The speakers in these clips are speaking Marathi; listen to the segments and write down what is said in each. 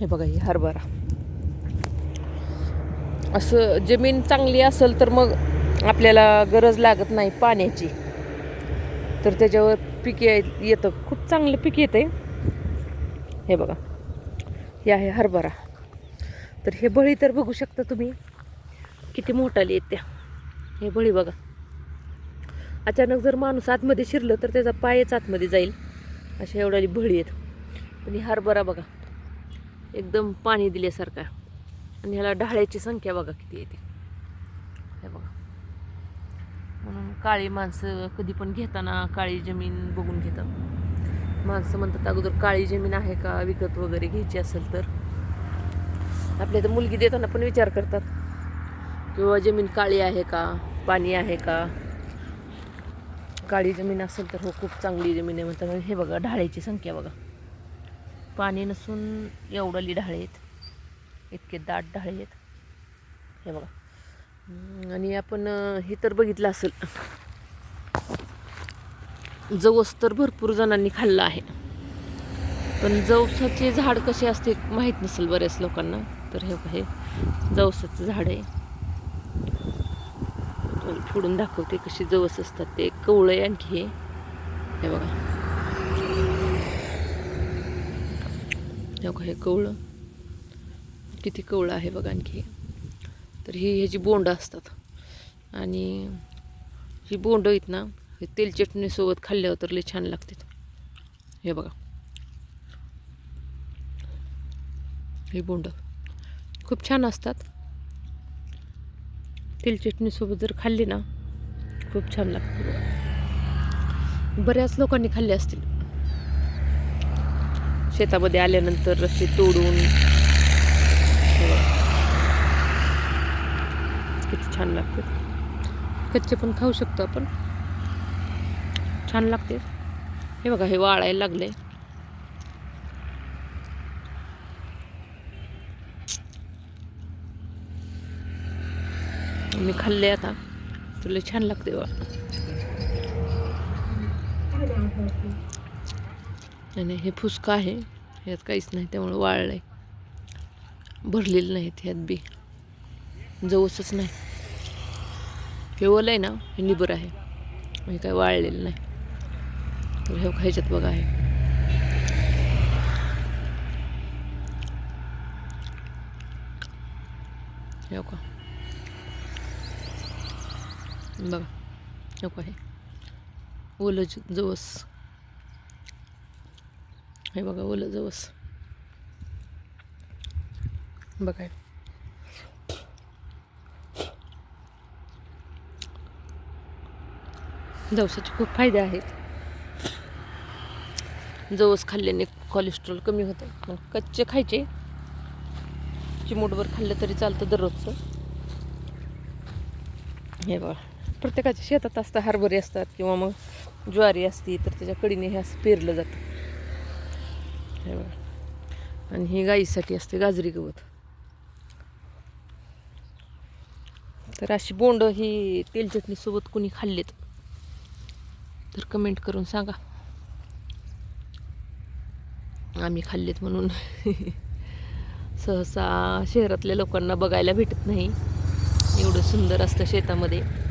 हे बघा ही हरभरा. असं जमीन चांगली असेल तर मग आपल्याला गरज लागत नाही पाण्याची. तर त्याच्यावर पीक ये- येतं. खूप चांगलं पीक येतं हे बघा हे आहे हरभरा. तर हे बळी तर बघू शकता तुम्ही. किती मोठाली आहेत त्या. हे बळी बघा. अचानक जर माणूस आतमध्ये शिरलं तर त्याचा पायच आतमध्ये जाईल. अशा एवढ्याली बळी आहेत. पण ही हरभरा बघा. एकदम पाणी दिल्यासारखा आणि ह्याला ढाळ्याची संख्या बघा किती येते हे बघा. म्हणून काळी माणसं कधी पण घेताना काळी जमीन बघून घेतात. माणसं म्हणतात अगोदर काळी जमीन आहे का? विकत वगैरे घ्यायची असेल तर. आपल्या तर मुलगी देताना पण विचार करतात. किंवा जमीन काळी आहे का? पाणी आहे का? काळी जमीन असेल तर हो खूप चांगली जमीन आहे. म्हणतात हे बघा ढाळ्याची संख्या बघा. पाणी नसून एवढाली ढाळे आहेत. इतके दाट ढाळे आहेत. हे बघा. आणि आपण हे तर बघितलं असेल. जवस तर भरपूर जणांनी खाल्लं आहे. पण जवसाचे झाड कसे असते माहीत नसेल बऱ्याच लोकांना. तर हे बघा, हे जवसाचं झाड आहे. फोडून दाखवते कशी जवस असतात ते. कवळं आहे आणखी हे. हे बघा. बघा हे कवळं किती कवळं आहे बघा आणखी. तर ही ह्याची बोंड असतात. आणि ही बोंड आहेत ना हे तेल चटणीसोबत खाल्ल्यावर तर लई छान लागतात. हे बघा. ही बोंड खूप छान असतात. तेल चटणीसोबत जर खाल्ली ना खूप छान लागते बऱ्याच लोकांनी खाल्ले असतील. शेतामध्ये आल्यानंतर रस्ते तोडून. हे किती छान लागते. कच्चे पण खाऊ शकतो आपण. छान लागते. हे बघा हे वाळायला लागले मी खाल्ले आता. तुला छान लागते बा आणि हे फुसका आहे. ह्यात काहीच नाही त्यामुळे आहे भरलेलं नाहीत ह्यात बी. जवसच नाही. हे ओलं आहे ना हे निबर आहे. हे काय वाळलेलं नाही. तर हे ह्याच्यात बघा आहे हे का बघा. नको आहे हे. ओलं जवस. हे बघा ओलं जवस. बघा. जवसाचे खूप फायदे आहेत. जवस खाल्ल्याने कोलेस्ट्रॉल कमी होतं मग कच्चे खायचे. चिमूटभर खाल्लं तरी चालतं दररोजचं. हे बघा. प्रत्येकाच्या शेतात असतं हरभरे असतात किंवा मग ज्वारी असती तर त्याच्या कडीने हे असं पेरलं जातं. हे बघा. आणि ही गाईसाठी असते गाजरी गवत. तर अशी बोंड ही तेलचटणीसोबत कुणी खाल्लेत. तर कमेंट करून सांगा. आम्ही खाल्लेत म्हणून. सहसा शहरातल्या लोकांना बघायला भेटत नाही. एवढं सुंदर असतं शेतामध्ये.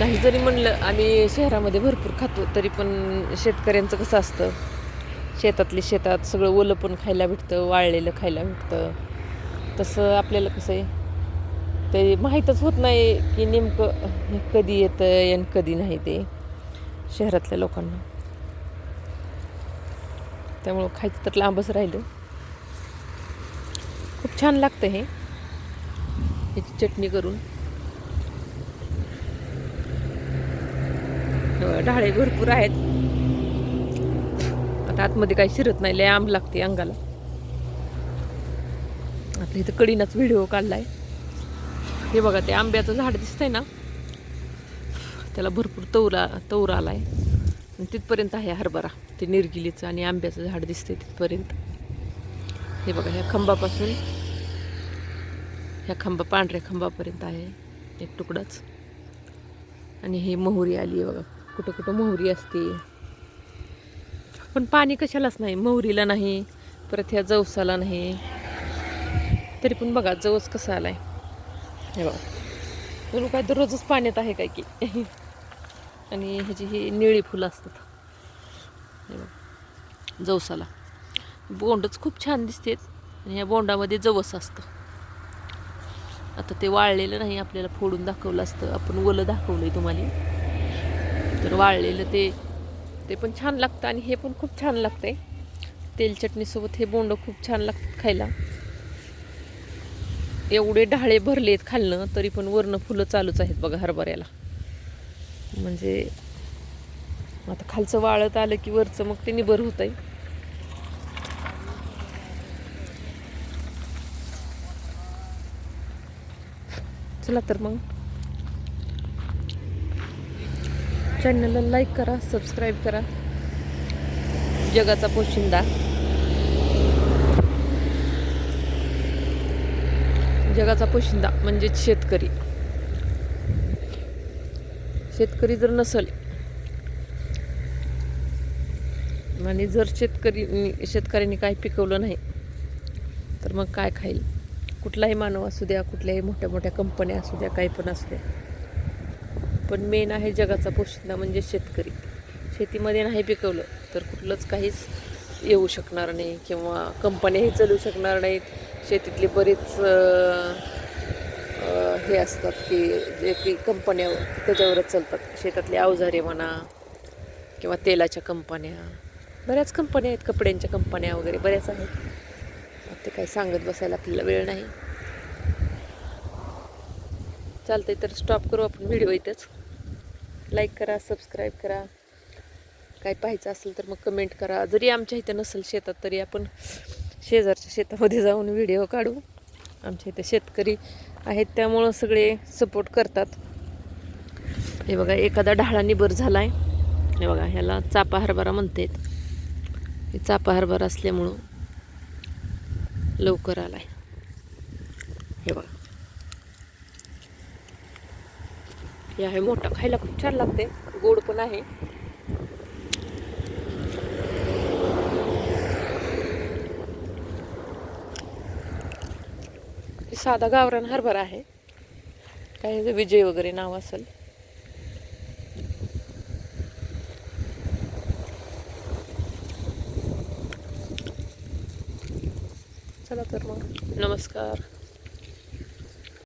काही जरी म्हणलं आम्ही शहरामध्ये भरपूर खातो तरी पण शेतकऱ्यांचं कसं असतं? शेतातले शेतात सगळं ओलं पण खायला भेटतं वाळलेलं खायला भेटतं. तसं आपल्याला कसं आहे? ते माहीतच होत नाही की नेमकं हे कधी येतं आणि कधी नाही ते शहरातल्या लोकांना. त्यामुळं खायचं तर लांबच राहिलं. खूप छान लागतं हे. याची चटणी करून. ढाळे भरपूर आहेत. आता आतमध्ये काही शिरत नाही लय आंब लागते अंगाला. आता इथं कडीनाच व्हिडिओ काढलाय. हे बघा ते आंब्याचं झाड दिसतंय ना? त्याला भरपूर तवरा तवरा आला आलाय. आणि तिथपर्यंत आहे हरभरा. ते निरगिलीचं आणि आंब्याचं झाड दिसतंय तिथपर्यंत. हे बघा ह्या खंबापासून ह्या खंबा पांढऱ्या खंबापर्यंत आहे एक तुकडाच. आणि हे मोहरी आली आहे बघा. कुठं कुठं मोहरी असते. पण पाणी कशालाच नाही मोहरीला नाही परत ह्या जवसाला नाही. तरी पण बघा जवस कसा आला हे बघा. जणू काय दररोजच पाण्यात आहे काय की. आणि ह्याची ही निळी फुलं असतात. हे बघा. जवसाला. बोंडच खूप छान दिसतेत. आणि ह्या बोंडामध्ये जवस असतं. आता ते वाळलेलं नाही आपल्याला फोडून दाखवलं असतं. आपण ओलं आहे तुम्हाला. तर वाळलेलं ते ते पण छान लागतं आणि हे पण खूप छान लागतंय. तेल चटणीसोबत हे बोंड खूप छान लागतात खायला. एवढे ढाळे भरले आहेत खाल्लं तरी पण वरनं फुलं चालूच आहेत बघा हरभऱ्याला. म्हणजे आता खालचं वाळत आलं की वरचं मग ते निबर होत आहे चला तर मग. चॅनलला लाईक करा सबस्क्राईब करा. जगाचा पोशिंदा. जगाचा पोशिंदा म्हणजेच शेतकरी. शेतकरी जर नसेल आणि जर शेतकरी शेतकऱ्यांनी काय पिकवलं नाही तर मग काय खाईल? कुठलाही मानव असू द्या कुठल्याही मोठ्या मोठ्या कंपन्या असू द्या काही पण असू द्या. पण मेन आहे जगाचा पोशिंदा म्हणजे शेतकरी. शेतीमध्ये नाही पिकवलं तर कुठलंच काहीच येऊ शकणार नाही किंवा कंपन्याही चालू शकणार नाहीत. शेतीतले बरेच हे असतात की जे की कंपन्या त्याच्यावरच चालतात. शेतातले अवजारे म्हणा किंवा तेलाच्या कंपन्या बऱ्याच कंपन्या आहेत कपड्यांच्या कंपन्या वगैरे बऱ्याच आहेत. ते काही सांगत बसायला आपल्याला वेळ नाही. चालतंय तर स्टॉप करू आपण व्हिडिओ इथंच. लाईक करा सबस्क्राईब करा. काय पाहायचं असेल तर मग कमेंट करा. जरी आमच्या इथं नसेल शेतात तरी आपण शेजारच्या शेतामध्ये जाऊन व्हिडिओ काढू. आमच्या इथे शेतकरी आहेत त्यामुळं सगळे सपोर्ट करतात. हे बघा एखादा ढाळा निबर झाला आहे हे बघा ह्याला चापा हरभरा म्हणतात. हे चापा हरभरा असल्यामुळं लवकर आलाय. हे बघा. हे आहे मोठं. खायला खूप छान लागते. गोड पण आहे. साधा गावरान हरभरा आहे. काय विजय वगैरे नाव असेल. चला तर मग. नमस्कार.